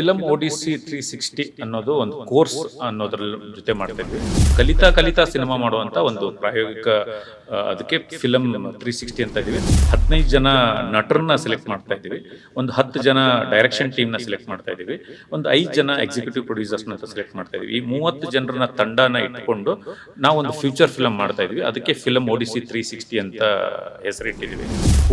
Film ಓಡಿಸಿ three sixty ಅನ್ನೋದು ಒಂದು ಕೋರ್ಸ್ ಅನ್ನೋದ್ರ ಜೊತೆ ಮಾಡ್ತಾ ಇದ್ವಿ. ಕಲಿತಾ ಕಲಿತಾ ಸಿನಿಮಾ ಮಾಡುವಂತ ಒಂದು ಪ್ರಾಯೋಗಿಕ ಅದಕ್ಕೆ ಫಿಲಮ್ ತ್ರೀ ಸಿಕ್ಸ್ಟಿ ಅಂತ ಇದೀವಿ ಹದಿನೈದು ಜನ ನಟರನ್ನ ಸೆಲೆಕ್ಟ್ ಮಾಡ್ತಾ ಇದ್ದೀವಿ. ಒಂದು ಹತ್ತು ಜನ ಡೈರೆಕ್ಷನ್ ಟೀಮ್ನ ಸೆಲೆಕ್ಟ್ ಮಾಡ್ತಾ ಇದ್ದೀವಿ. ಒಂದು ಐದು ಜನ ಎಕ್ಸಿಕ್ಯೂಟಿವ್ ಪ್ರೊಡ್ಯೂಸರ್ಸ್ನ ಸೆಲೆಕ್ಟ್ ಮಾಡ್ತಾ ಇದೀವಿ ಈ ಮೂವತ್ತು ಜನರನ್ನ ತಂಡನ ಇಟ್ಕೊಂಡು ನಾವು ಒಂದು ಫ್ಯೂಚರ್ ಫಿಲಮ್ ಮಾಡ್ತಾ ಇದೀವಿ ಅದಕ್ಕೆ ಫಿಲಮ್ ಓಡಿಸಿ ತ್ರೀ ಸಿಕ್ಸ್ಟಿ ಅಂತ ಹೆಸರಿಟ್ಟಿದ್ದೀವಿ.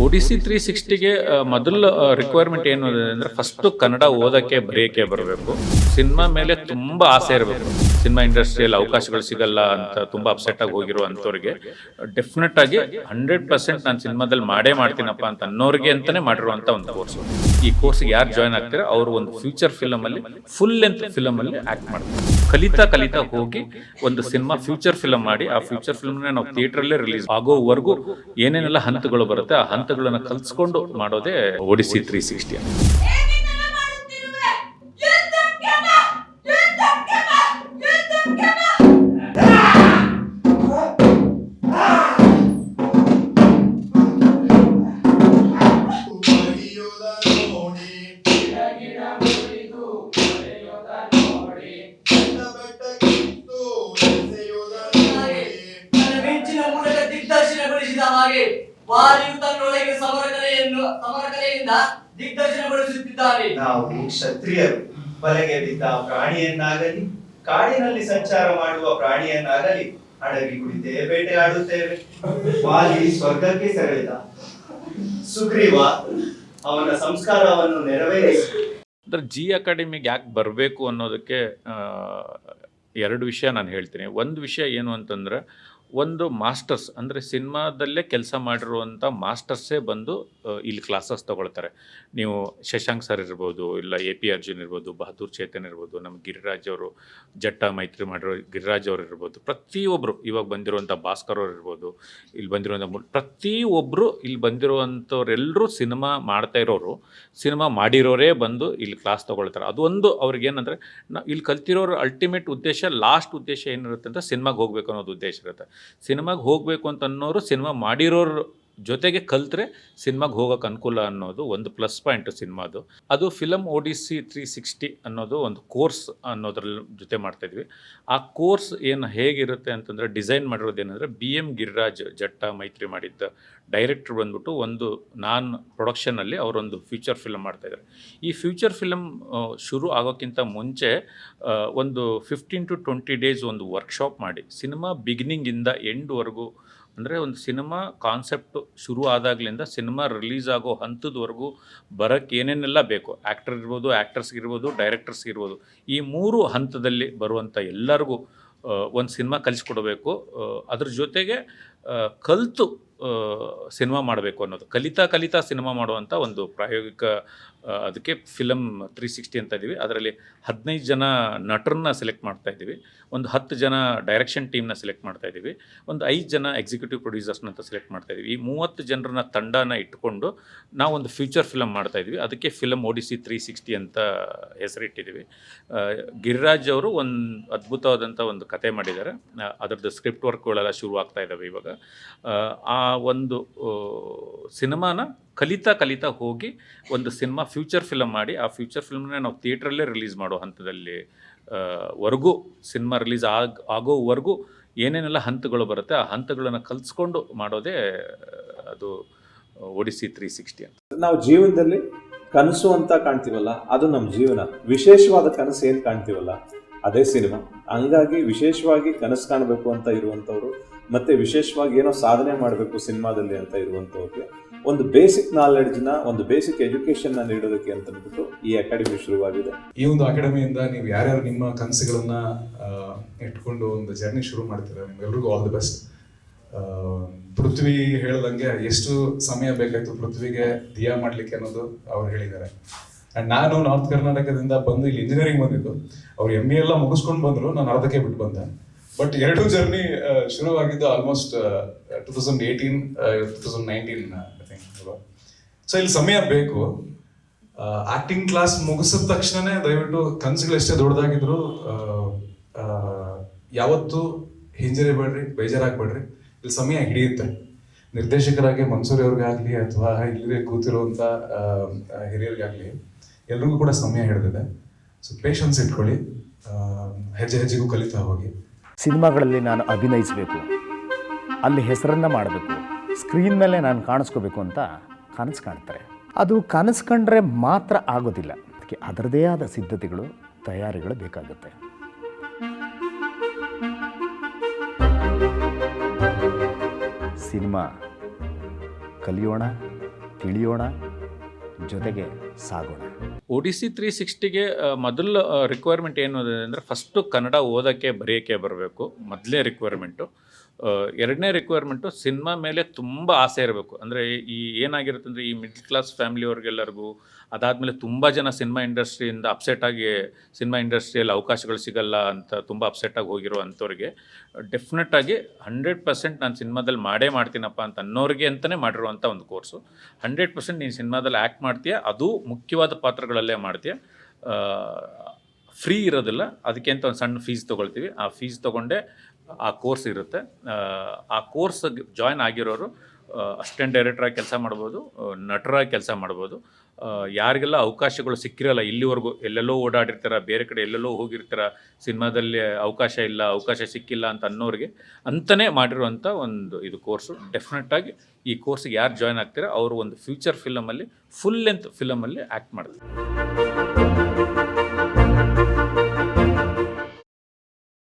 ಓಡಿಸಿ ತ್ರೀ ಸಿಕ್ಸ್ಟಿಗೆ ಮೊದಲ ರಿಕ್ವೈರ್ಮೆಂಟ್ ಏನು ಅಂದರೆ ಫಸ್ಟ್ ಕನ್ನಡ ಓದಕ್ಕೆ ಬರೆಯೋಕ್ಕೆ ಬರಬೇಕು. ಸಿನಿಮಾ ಮೇಲೆ ತುಂಬ ಆಸೆ ಇರಬೇಕು. ಸಿನಿಮಾ ಇಂಡಸ್ಟ್ರಿಯಲ್ಲಿ ಅವಕಾಶಗಳು ಸಿಗಲ್ಲ ಅಂತ ತುಂಬ ಅಪ್ಸೆಟ್ ಆಗಿ ಹೋಗಿರೋ ಅಂಥವ್ರಿಗೆ ಡೆಫಿನೆಟ್ ಆಗಿ ಹಂಡ್ರೆಡ್ ಪರ್ಸೆಂಟ್ ನಾನು ಸಿನಿಮಾದಲ್ಲಿ ಮಾಡೇ ಮಾಡ್ತೀನಪ್ಪ ಅಂತ ಅನ್ನೋರಿಗೆ ಅಂತಲೇ ಮಾಡಿರುವಂಥ ಒಂದು ಕೋರ್ಸ್ ಈ ಕೋರ್ಸ್ಗೆ ಯಾರು ಜಾಯ್ನ್ ಆಗ್ತಾರೆ? ಅವರು ಒಂದು ಫ್ಯೂಚರ್ ಫಿಲಮಲ್ಲಿ ಫುಲ್ ಲೆಂತ್ ಫಿಲಮಲ್ಲಿ ಆಕ್ಟ್ ಮಾಡ್ತಾರೆ. ಕಲಿತಾ ಕಲಿತಾ ಹೋಗಿ ಒಂದು ಸಿನಿಮಾ ಫ್ಯೂಚರ್ ಫಿಲಮ್ ಮಾಡಿ, ಆ ಫ್ಯೂಚರ್ ಫಿಲ್ಮ್ನ ನಾವು ಥಿಯೇಟ್ರಲ್ಲೇ ರಿಲೀಸ್ ಆಗೋವರೆಗೂ ಏನೇನೆಲ್ಲ ಹಂತಗಳು ಬರುತ್ತೆ, ಆ ಹಂತಗಳನ್ನ ಕಲ್ಸ್ಕೊಂಡು ಮಾಡೋದೇ ಓಡಿಸಿ ತ್ರೀ ಸಿಕ್ಸ್ಟಿ ಮಡಿಯೋದ ನೋಡಿ ನೋಡಿ ಮಿಂಚಿನ ಮೂಲಕ ತನ್ನೊಳಗೆ ಸಮರ ಕಲೆಯನ್ನು ಸಮರ ಕಲೆಯಿಂದ ದಿಗ್ದರ್ಶನಗೊಳಿಸುತ್ತಿದ್ದಾನೆ. ನಾವು ಕ್ಷತ್ರಿಯರು ಬಲೆಗೆ ಬಿದ್ದ ಪ್ರಾಣಿಯನ್ನಾಗಲಿ, ಕಾಡಿನಲ್ಲಿ ಸಂಚಾರ ಮಾಡುವ ಪ್ರಾಣಿಯನ್ನಾಗಲಿ ಅಡಗಿ ಕುಳಿತೇ ಬೇಟೆಯಾಡುತ್ತೇವೆ ವಾಲಿ ಸ್ವರ್ಗಕ್ಕೆ ತೆರಳಿದ ಸುಗ್ರೀವ ಅವನ ಸಂಸ್ಕಾರವನ್ನು ನೆರವೇರಿಸಿ. ಅಂದ್ರೆ ಜಿ ಅಕಾಡೆಮಿಗೆ ಯಾಕೆ ಬರಬೇಕು ಅನ್ನೋದಕ್ಕೆ ಎರಡು ವಿಷಯ ನಾನು ಹೇಳ್ತೀನಿ. ಒಂದು ವಿಷಯ ಏನು ಅಂತಂದ್ರೆ ಒಂದು ಮಾಸ್ಟರ್ಸ್ ಅಂದರೆ ಸಿನಿಮಾದಲ್ಲೇ ಕೆಲಸ ಮಾಡಿರುವಂಥ ಮಾಸ್ಟರ್ಸೇ ಬಂದು ಇಲ್ಲಿ ಕ್ಲಾಸಸ್ ತೊಗೊಳ್ತಾರೆ. ನೀವು ಶಶಾಂಕ್ ಸರ್ ಇರ್ಬೋದು, ಇಲ್ಲ ಎ ಪಿ ಅರ್ಜುನ್ ಇರ್ಬೋದು, ಬಹದ್ದೂರ್ ಚೇತನ್ ಇರ್ಬೋದು, ನಮ್ಮ ಗಿರಿರಾಜ್ ಅವರು, ಜಟ್ಟ ಮೈತ್ರಿ ಮಾಡಿರೋ ಗಿರಿರಾಜ್ ಅವರು ಇರ್ಬೋದು ಪ್ರತಿಯೊಬ್ಬರು ಇವಾಗ ಬಂದಿರುವಂಥ ಭಾಸ್ಕರ್ ಅವ್ರು ಇರ್ಬೋದು, ಇಲ್ಲಿ ಬಂದಿರುವಂಥ ಪ್ರತಿಯೊಬ್ಬರು ಇಲ್ಲಿ ಬಂದಿರುವಂಥವ್ರೆಲ್ಲರೂ ಸಿನಿಮಾ ಮಾಡ್ತಾ ಇರೋರು, ಸಿನಿಮಾ ಮಾಡಿರೋರೇ ಬಂದು ಇಲ್ಲಿ ಕ್ಲಾಸ್ ತೊಗೊಳ್ತಾರೆ. ಅದು ಒಂದು ಅವ್ರಿಗೆ ಏನಂದರೆ ನಾ, ಇಲ್ಲಿ ಕಲ್ತಿರೋರು ಅಲ್ಟಿಮೇಟ್ ಉದ್ದೇಶ ಲಾಸ್ಟ್ ಉದ್ದೇಶ ಏನಿರುತ್ತೆ ಅಂತ ಸಿನಿಮಾಗೆ ಹೋಗಬೇಕು ಅನ್ನೋದು ಉದ್ದೇಶ ಇರುತ್ತೆ. ಸಿನಿಮಾಗೆ ಹೋಗಬೇಕು ಅಂತ ಅನ್ನೋರು ಸಿನಿಮಾ ಮಾಡಿರೋರು ಜೊತೆಗೆ ಕಲ್ತ್ರೆ ಸಿನಿಮಾಗೆ ಹೋಗೋಕೆ ಅನುಕೂಲ ಅನ್ನೋದು ಒಂದು ಪ್ಲಸ್ ಪಾಯಿಂಟ್ ಸಿನಿಮಾದು ಅದು. Film O D C three sixty ಅನ್ನೋದು ಒಂದು ಕೋರ್ಸ್ ಅನ್ನೋದ್ರಲ್ಲಿ ಜೊತೆ ಮಾಡ್ತಾಯಿದ್ವಿ ಆ ಕೋರ್ಸ್ ಏನು ಹೇಗಿರುತ್ತೆ ಅಂತಂದರೆ ಡಿಸೈನ್ ಮಾಡಿರೋದು ಏನಂದರೆ ಬಿ ಎಂ ಗಿರಿರಾಜ್ ಜಟ್ಟ ಮೈತ್ರಿ ಮಾಡಿದ್ದ ಡೈರೆಕ್ಟ್ರ್ ಬಂದ್ಬಿಟ್ಟು ಒಂದು ನಾನ್ ಪ್ರೊಡಕ್ಷನಲ್ಲಿ ಅವರೊಂದು ಫ್ಯೂಚರ್ ಫಿಲಮ್ ಮಾಡ್ತಾಯಿದ್ದಾರೆ ಈ ಫ್ಯೂಚರ್ ಫಿಲಮ್ ಶುರು ಆಗೋಕ್ಕಿಂತ ಮುಂಚೆ ಒಂದು ಫಿಫ್ಟೀನ್ ಟು ಟ್ವೆಂಟಿ ಡೇಸ್ ಒಂದು ವರ್ಕ್ಶಾಪ್ ಮಾಡಿ. ಸಿನಿಮಾ ಬಿಗಿನಿಂಗಿಂದ ಎಂಡ್ವರೆಗೂ ಅಂದರೆ ಒಂದು ಸಿನಿಮಾ ಕಾನ್ಸೆಪ್ಟ್ ಶುರು ಆದಾಗಲಿಂದ ಸಿನಿಮಾ ರಿಲೀಸ್ ಆಗೋ ಹಂತದವರೆಗೂ ಬರೋಕ್ಕೆ ಏನೇನೆಲ್ಲ ಬೇಕು? ಆ್ಯಕ್ಟರ್ ಇರ್ಬೋದು ಡೈರೆಕ್ಟರ್ಸ್ ಇರಬಹುದು ಈ ಮೂರು ಹಂತದಲ್ಲಿ ಬರುವಂಥ ಎಲ್ಲರಿಗೂ ಒಂದು ಸಿನಿಮಾ ಕಲಿಸ್ಕೊಡ್ಬೇಕು. ಅದ್ರ ಜೊತೆಗೆ ಕಲಿತು ಸಿನಿಮಾ ಮಾಡಬೇಕು ಅನ್ನೋದು. ಕಲಿತಾ ಕಲಿತಾ ಸಿನಿಮಾ ಮಾಡುವಂಥ ಒಂದು ಪ್ರಾಯೋಗಿಕ ಅದಕ್ಕೆ ಫಿಲಮ್ ತ್ರೀ ಸಿಕ್ಸ್ಟಿ ಅಂತ ಇದ್ದೀವಿ. ಅದರಲ್ಲಿ ಹದಿನೈದು ಜನ ನಟರನ್ನ ಸೆಲೆಕ್ಟ್ ಮಾಡ್ತಾ ಇದ್ದೀವಿ. ಒಂದು ಹತ್ತು ಜನ ಡೈರೆಕ್ಷನ್ ಟೀಮ್ನ ಸೆಲೆಕ್ಟ್ ಮಾಡ್ತಾ ಇದ್ದೀವಿ. ಒಂದು ಐದು ಜನ ಎಕ್ಸಿಕ್ಯೂಟಿವ್ ಪ್ರೊಡ್ಯೂಸರ್ಸ್ನ ಅಂತ ಸೆಲೆಕ್ಟ್ ಮಾಡ್ತಾ ಇದ್ದೀವಿ. ಈ ಮೂವತ್ತು ಜನರನ್ನ ತಂಡನ ಇಟ್ಕೊಂಡು ನಾವು ಒಂದು ಫ್ಯೂಚರ್ ಫಿಲಮ್ ಮಾಡ್ತಾ ಇದ್ದೀವಿ. ಅದಕ್ಕೆ ಫಿಲಮ್ ಓಡಿಸಿ ತ್ರೀ ಸಿಕ್ಸ್ಟಿ ಅಂತ ಹೆಸರಿಟ್ಟಿದ್ದೀವಿ. ಗಿರಿರಾಜ್ ಅವರು ಒಂದು ಅದ್ಭುತವಾದಂಥ ಒಂದು ಕತೆ ಮಾಡಿದ್ದಾರೆ. ಅದರದ್ದು ಸ್ಕ್ರಿಪ್ಟ್ ವರ್ಕ್ಗಳೆಲ್ಲ ಶುರು ಆಗ್ತಾ ಇದ್ದಾವೆ ಇವಾಗ. ಆ, ಒಂದು ಸಿನಿಮಾನ ಕಲಿತಾ ಕಲಿತಾ ಹೋಗಿ ಒಂದು ಸಿನಿಮಾ ಫ್ಯೂಚರ್ ಫಿಲಮ್ ಮಾಡಿ, ಆ ಫ್ಯೂಚರ್ ಫಿಲ್ಮ್ನ ನಾವು ಥಿಯೇಟ್ರಲ್ಲೇ ರಿಲೀಸ್ ಮಾಡೋ ಹಂತದಲ್ಲಿ ವರೆಗೂ ಸಿನಿಮಾ ರಿಲೀಸ್ ಆಗ, ಆಗೋವರೆಗೂ ಏನೇನೆಲ್ಲ ಹಂತಗಳು ಬರುತ್ತೆ, ಆ ಹಂತಗಳನ್ನು ಕಲಿಸ್ಕೊಂಡು ಮಾಡೋದೇ, ಅದು ಒಡಿಸಿ ತ್ರೀ ಸಿಕ್ಸ್ಟಿ ಅಂತ. ನಾವು ಜೀವನದಲ್ಲಿ ಕನಸು ಅಂತ ಕಾಣ್ತೀವಲ್ಲ, ಅದು ನಮ್ಮ ಜೀವನ. ವಿಶೇಷವಾದ ಕನಸು ಏನು ಕಾಣ್ತೀವಲ್ಲ, ಅದೇ ಸಿನಿಮಾ. ಹಂಗಾಗಿ ವಿಶೇಷವಾಗಿ ಕನಸು ಕಾಣಬೇಕು ಅಂತ ಇರುವಂಥವ್ರು, ಮತ್ತೆ ವಿಶೇಷವಾಗಿ ಏನೋ ಸಾಧನೆ ಮಾಡಬೇಕು ಸಿನಿಮಾದಲ್ಲಿ ಅಂತ ಇರುವಂತವ್ರಿಗೆ ಒಂದು ಬೇಸಿಕ್ ನಾಲೆಡ್ಜ್ನ, ಒಂದು ಬೇಸಿಕ್ ಎಜುಕೇಶನ್ನ ನೀಡೋದಕ್ಕೆ ಅಂತ ಅಂದ್ಬಿಟ್ಟು ಈ ಅಕಾಡೆಮಿ ಶುರುವಾಗಿದೆ. ಈ ಒಂದು ಅಕಾಡೆಮಿಯಿಂದ ನೀವು ಯಾರ್ಯಾರು ನಿಮ್ಮ ಕನಸುಗಳನ್ನ ಇಟ್ಕೊಂಡು ಒಂದು ಜರ್ನಿ ಶುರು ಮಾಡ್ತೀರಾ? ನಿಮ್ಗೆಲ್ರಿಗೂ ಆಲ್ ದಿ ಬೆಸ್ಟ್ ಪೃಥ್ವಿ ಹೇಳ್ದಂಗೆ ಎಷ್ಟು ಸಮಯ ಬೇಕಾಯ್ತು ಪೃಥ್ವಿಗೆ ದಿಯಾ ಮಾಡ್ಲಿಕ್ಕೆ ಅನ್ನೋದು ಅವ್ರು ಹೇಳಿದ್ದಾರೆ. ಅಂಡ್ ನಾನು ನಾರ್ತ್ ಕರ್ನಾಟಕದಿಂದ ಬಂದು ಇಲ್ಲಿ ಇಂಜಿನಿಯರಿಂಗ್ ಬಂದಿದ್ದು. ಅವ್ರು ಎಂ ಎ ಎಲ್ಲ ಮುಗಿಸ್ಕೊಂಡು ಬಂದ್ರು, ನಾನು ಅರ್ಧಕ್ಕೆ ಬಿಟ್ಟು ಬಂದೆ. ಬಟ್ ಎರಡು ಜರ್ನಿ ಶುರುವಾಗಿದ್ದು almost two thousand eighteen two thousand nineteen think so ಇಲ್ಲಿ ಸಮಯ ಬೇಕು. ಆಕ್ಟಿಂಗ್ ಕ್ಲಾಸ್ ಮುಗಿಸಿದ ತಕ್ಷಣನೇ ದಯವಿಟ್ಟು ಕನಸುಗಳು ಎಷ್ಟೇ ದೊಡ್ಡದಾಗಿದ್ರು ಯಾವತ್ತೂ ಹಿಂಜರಿಬೇಡ್ರಿ ಬೇಜಾರಾಗ್ಬೇಡ್ರಿ. ಇಲ್ಲಿ ಸಮಯ ಹಿಡಿಯುತ್ತೆ. ನಿರ್ದೇಶಕರಾಗಿ ಮನ್ಸೂರಿ ಅವ್ರಿಗಾಗಲಿ ಅಥವಾ ಇಲ್ಲಿ ಆ, ಹಿರಿಯರಿಗಾಗ್ಲಿ ಎಲ್ರಿಗೂ ಕೂಡ ಸಮಯ ಹಿಡಿದಿದೆ. ಸೊ ಪೇಷನ್ಸ್ ಇಟ್ಕೊಳ್ಳಿ. ಹೆಜ್ಜೆ ಹೆಜ್ಜೆಗೂ ಕಲಿತಾ ಹೋಗಿ. ಸಿನಿಮಾಗಳಲ್ಲಿ ನಾನು ಅಭಿನಯಿಸಬೇಕು. ಅಲ್ಲಿ ಹೆಸರನ್ನು ಮಾಡಬೇಕು. ಸ್ಕ್ರೀನ್ ಮೇಲೆ ನಾನು ಕಾಣಿಸ್ಕೋಬೇಕು ಅಂತ ಕನಸು ಕಾಣ್ತಾರೆ. ಅದು ಕನಸು ಕಂಡ್ರೆ ಮಾತ್ರ ಆಗೋದಿಲ್ಲ. ಅದಕ್ಕೆ ಅದರದೇ ಆದ ಸಿದ್ಧತೆಗಳು, ತಯಾರಿಗಳು ಬೇಕಾಗುತ್ತೆ. ಸಿನಿಮಾ ಕಲಿಯೋಣ, ತಿಳಿಯೋಣ, ಜೊತೆಗೆ ಸಾಗೋಣ. ಒಡಿಸಿ ತ್ರೀ ಸಿಕ್ಸ್ಟಿಗೆ ಮೊದಲು ರಿಕ್ವೈರ್ಮೆಂಟ್ ಏನು ಅಂದರೆ ಫಸ್ಟು ಕನ್ನಡ ಓದೋಕ್ಕೆ, ಬರೆಯೋಕ್ಕೆ ಬರಬೇಕು. ಮೊದಲೇ ರಿಕ್ವೈರ್ಮೆಂಟು ಎರಡನೇ ರಿಕ್ವೈರ್ಮೆಂಟು ಸಿನಿಮಾ ಮೇಲೆ ತುಂಬ ಆಸೆ ಇರಬೇಕು. ಅಂದರೆ ಈ ಏನಾಗಿರುತ್ತೆ ಅಂದರೆ ಈ ಮಿಡ್ಲ್ ಕ್ಲಾಸ್ ಫ್ಯಾಮಿಲಿಯವ್ರಿಗೆಲ್ಲರಿಗೂ ಅದಾದಮೇಲೆ ತುಂಬ ಜನ ಸಿನಿಮಾ ಇಂಡಸ್ಟ್ರಿಯಿಂದ ಅಪ್ಸೆಟ್ ಆಗಿ ಸಿನಿಮಾ ಇಂಡಸ್ಟ್ರಿಯಲ್ಲಿ ಅವಕಾಶಗಳು ಸಿಗಲ್ಲ ಅಂತ ತುಂಬ ಅಪ್ಸೆಟ್ ಆಗಿ ಹೋಗಿರೋ ಅಂಥವ್ರಿಗೆ ಡೆಫಿನೆಟ್ ಆಗಿ ಹಂಡ್ರೆಡ್ ಪರ್ಸೆಂಟ್ ನಾನು ಸಿನಿಮಾದಲ್ಲಿ ಮಾಡೇ ಮಾಡ್ತೀನಪ್ಪ ಅಂತ ಅನ್ನೋರಿಗೆ ಅಂತಲೇ ಮಾಡಿರುವಂಥ ಒಂದು ಕೋರ್ಸು ಹಂಡ್ರೆಡ್ ಪರ್ಸೆಂಟ್ ನೀನು ಸಿನಿಮಾದಲ್ಲಿ ಆ್ಯಕ್ಟ್ ಮಾಡ್ತೀಯ, ಅದು ಮುಖ್ಯವಾದ ಪಾತ್ರಗಳಲ್ಲೇ ಮಾಡ್ತೀಯ. ಫ್ರೀ ಇರೋದಿಲ್ಲ, ಅದಕ್ಕೆ ಅಂತ ಒಂದು ಸಣ್ಣ ಫೀಸ್ ತೊಗೊಳ್ತೀವಿ. ಆ ಫೀಸ್ ತೊಗೊಂಡೇ ಆ ಕೋರ್ಸ್ ಇರುತ್ತೆ. ಆ, ಕೋರ್ಸ್ ಜಾಯ್ನ್ ಆಗಿರೋರು ಅಸ್ಟೆಂಟ್ ಡೈರೆಕ್ಟ್ರಾಗಿ ಕೆಲಸ ಮಾಡ್ಬೋದು ನಟರಾಗಿ ಕೆಲಸ ಮಾಡ್ಬೋದು. ಯಾರಿಗೆಲ್ಲ ಅವಕಾಶಗಳು ಸಿಕ್ಕಿರಲ್ಲ ಇಲ್ಲಿವರೆಗೂ ಎಲ್ಲೆಲ್ಲೋ ಓಡಾಡಿರ್ತಾರ ಬೇರೆ ಕಡೆ ಎಲ್ಲೆಲ್ಲೋ ಹೋಗಿರ್ತಾರ ಸಿನಿಮಾದಲ್ಲಿ ಅವಕಾಶ ಇಲ್ಲ ಅವಕಾಶ ಸಿಕ್ಕಿಲ್ಲ ಅಂತ ಅನ್ನೋರಿಗೆ ಅಂತಲೇ ಮಾಡಿರುವಂಥ ಒಂದು ಇದು ಕೋರ್ಸು. ಡೆಫಿನೆಟ್ಟಾಗಿ ಈ ಕೋರ್ಸಿಗೆ ಯಾರು ಜಾಯ್ನ್ ಆಗ್ತೀರಾ ಅವರು ಒಂದು ಫ್ಯೂಚರ್ ಫಿಲಮಲ್ಲಿ ಫುಲ್ ಲೆಂತ್ ಫಿಲಮಲ್ಲಿ ಆ್ಯಕ್ಟ್ ಮಾಡ್ತಾರೆ.